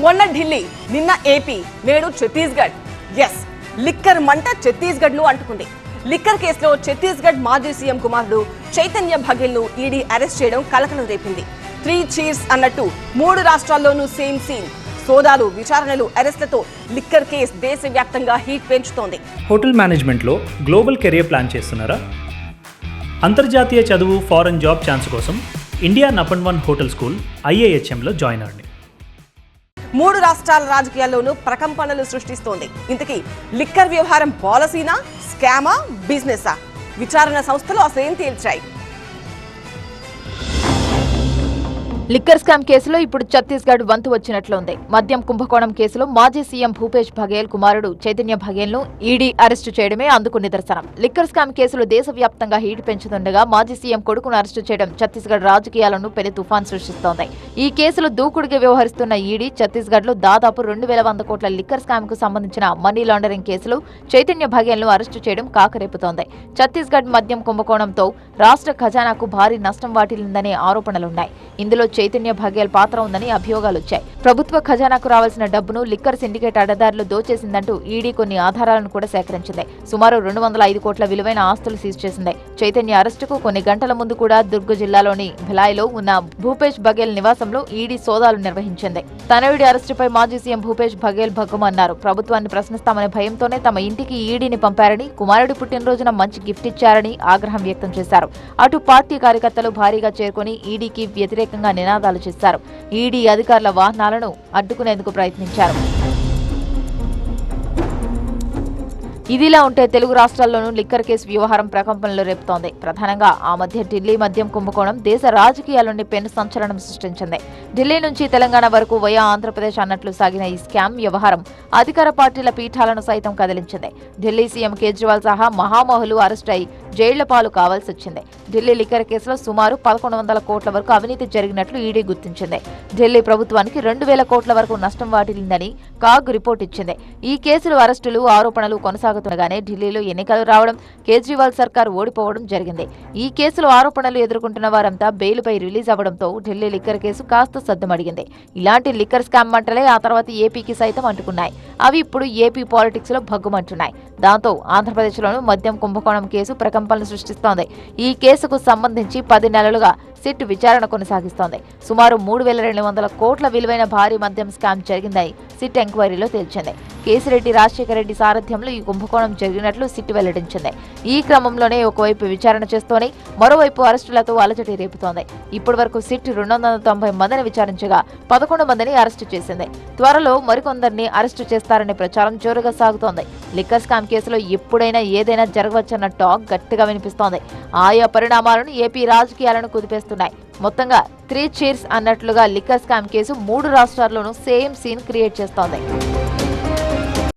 మొన్న ఢిల్లీ నిన్న ఏపీ నేడు ఛత్తీస్గఢ్. ఎస్ లిక్కర్ మంట ఛత్తీస్గఢ్ను అంటుకుంది. లిక్కర్ కేసులో ఛత్తీస్గఢ్ మాజీ సీఎం కుమారుడు చైతన్య భగేల్ను ఈడీ అరెస్ట్ చేయడం కలకలం రేపింది. త్రీ చీర్స్ అన్నట్టు మూడు రాష్ట్రాల్లోనూ సేమ్ సీన్ సోదాలు విచారణలు అరెస్టులతో లిక్కర్ కేసు దేశవ్యాప్తంగా హీట్ పెంచుతోంది. హోటల్ మేనేజ్మెంట్లో గ్లోబల్ కెరియర్ ప్లాన్ చేస్తున్నారా? అంతర్జాతీయ చదువు ఫారెన్ జాబ్ ఛాన్స్ కోసం ఇండియా నపన్ వన్ హోటల్ స్కూల్ ఐఏహెచ్ఎంలో జాయిన్ అవ్వండి. మూడు రాష్ట్రాల రాజకీయాల్లోనూ ప్రకంపనలు సృష్టిస్తోంది. ఇంతకీ లిక్కర్ వ్యవహారం పాలసీనా స్కామా బిజినెసా విచారణ సంస్థలు అసలేం తేల్చాయి లిక్కర్ స్కామ్ కేసులో ఇప్పుడు ఛత్తీస్గఢ్ వంతు వచ్చినట్లుంది. మద్యం కుంభకోణం కేసులో మాజీ సీఎం భూపేష్ బఘేల్ కుమారుడు చైతన్య బఘేల్ను ఈడీ అరెస్టు చేయడమే అందుకు నిదర్శనం. లిక్కర్ స్కామ్ కేసులో దేశవ్యాప్తంగా హీట్ పెంచుతుండగా మాజీ సీఎం కొడుకును అరెస్టు చేయడం ఛత్తీస్గఢ్ రాజకీయాలను పెను తుఫాన్ సృష్టిస్తోంది. ఈ కేసులో దూకుడుగా వ్యవహరిస్తున్న ఈడీ ఛత్తీస్గఢ్లో దాదాపు రెండు వేల వంద కోట్ల లిక్కర్ స్కామ్కు సంబంధించిన మనీ లాండరింగ్ కేసులో చైతన్య బఘేల్ను అరెస్టు చేయడం కాకరేపుతోంది. ఛత్తీస్గఢ్ మద్యం కుంభకోణంతో రాష్ట్ర ఖజానాకు భారీ నష్టం వాటిల్లిందనే ఆరోపణలున్నాయి. ఇందులో చైతన్య భాగ్యాల పాత్ర ఉందని అభియోగాలు వచ్చాయి. ప్రభుత్వ ఖజానాకు రావాల్సిన డబ్బును లిక్కర్ సిండికేట్ అడ్డదారులు దోచేసిందంటూ ఈడీ కొన్ని ఆధారాలను కూడా సేకరించింది. సుమారు రెండు వందల ఐదు కోట్ల విలువైన ఆస్తులు సీజ్ చేసింది. చైతన్య అరెస్టుకు కొన్ని గంటల ముందు కూడా దుర్గ జిల్లాలోని భిలాయిలో ఉన్న భూపేష్ బఘేల్ నివాసంలో ఈడీ సోదాలు నిర్వహించింది. తనయుడి అరెస్టుపై మాజీ సీఎం భూపేష్ బఘేల్ భగ్గుమన్నారు ప్రభుత్వాన్ని ప్రశ్నిస్తామనే భయంతోనే తమ ఇంటికి ఈడీని పంపారని కుమారుడి పుట్టినరోజున మంచి గిఫ్ట్ ఇచ్చారని ఆగ్రహం వ్యక్తం చేశారు. అటు పార్టీ కార్యకర్తలు భారీగా చేరుకుని ఈడీకి వ్యతిరేకంగా నినాదాలు చేశారు. ఈడీ అధికారుల వాహనాలను అడ్డుకునేందుకు ప్రయత్నించారు. ఇదిలా ఉంటే తెలుగు రాష్ట్రాల్లోనూ లిక్కర్ కేసు వ్యవహారం ప్రకంపనలు రేపుతోంది. ప్రధానంగా ఆ మధ్య ఢిల్లీ మద్యం కుంభకోణం దేశ రాజకీయాల్లోని పెను సంచలనం సృష్టించింది. ఢిల్లీ నుంచి తెలంగాణ వరకు వయా ఆంధ్రప్రదేశ్ అన్నట్లు సాగిన ఈ స్కామ్ వ్యవహారం అధికార పార్టీల పీఠాలను సైతం కదిలించింది. ఢిల్లీ సీఎం కేజ్రీవాల్ సహా మహామహులు అరెస్ట్ అయి జైళ్ళ పాలు కావాల్సి వచ్చింది. ఢిల్లీ లిక్కర్ కేసులో సుమారు పదకొండు వందల కోట్ల వరకు అవినీతి జరిగినట్లు ఈడీ గుర్తించింది. ఢిల్లీ ప్రభుత్వానికి రెండు వేల కోట్ల వరకు నష్టం వాటిల్లిందని కాగ్ రిపోర్ట్ ఇచ్చింది. ఈ కేసులు అరెస్టులు ఆరోపణలు కొనసాగుతుండగానే ఢిల్లీలో ఎన్నికలు రావడం కేజ్రీవాల్ సర్కార్ ఓడిపోవడం జరిగింది. ఈ కేసులో ఆరోపణలు ఎదుర్కొంటున్న వారంతా బెయిల్పై రిలీజ్ అవడంతో ఢిల్లీ లిక్కర్ కేసు కాస్త సద్దుమడిగింది. ఇలాంటి లిక్కర్ స్కామ్ మంటలే ఆ తర్వాత ఏపీకి సైతం అంటుకున్నాయి. అవి ఇప్పుడు ఏపీ పాలిటిక్స్లో భగ్గుమంటున్నాయి. దాంతో ఆంధ్రప్రదేశ్లోనూ మద్యం కుంభకోణం కేసు ప్రకంపనలు సృష్టిస్తోంది. ఈ కేసుకు సంబంధించి పది నెలలుగా సిట్ విచారణ కొనసాగిస్తోంది. సుమారు మూడు వేల రెండు వందల కోట్ల విలువైన భారీ మద్యం స్కామ్ జరిగిందని సిట్ ఎంక్వైరీలో తేల్చింది. కేసిరెడ్డి రాజశేఖర రెడ్డి సారథ్యంలో ఈ కుంభకోణం జరిగినట్లు సిట్ వెల్లడించింది. ఈ క్రమంలోనే ఒకవైపు విచారణ చేస్తూనే మరోవైపు అరెస్టులతో అలజడి రేపుతోంది. ఇప్పటి వరకు సిట్ రెండు వందల తొంభై మందిని విచారించగా పదకొండు మందిని అరెస్టు చేసింది. త్వరలో మరికొందరిని అరెస్టు చేస్తారనే ప్రచారం జోరుగా సాగుతోంది. లిక్కర్ స్కామ్ కేసులో ఎప్పుడైనా ఏదైనా జరగవచ్చన్న టాక్ గట్టిగా వినిపిస్తోంది. ఆయా పరిణామాలను ఏపీ రాజకీయాలను కుదిపేస్తున్నాయి మొత్తంగా త్రీ చీర్స్ అన్నట్లుగా లిక్కర్ స్కామ్ కేసు మూడు రాష్ట్రాల్లోనూ సేమ్ సీన్ క్రియేట్ చేస్తోంది.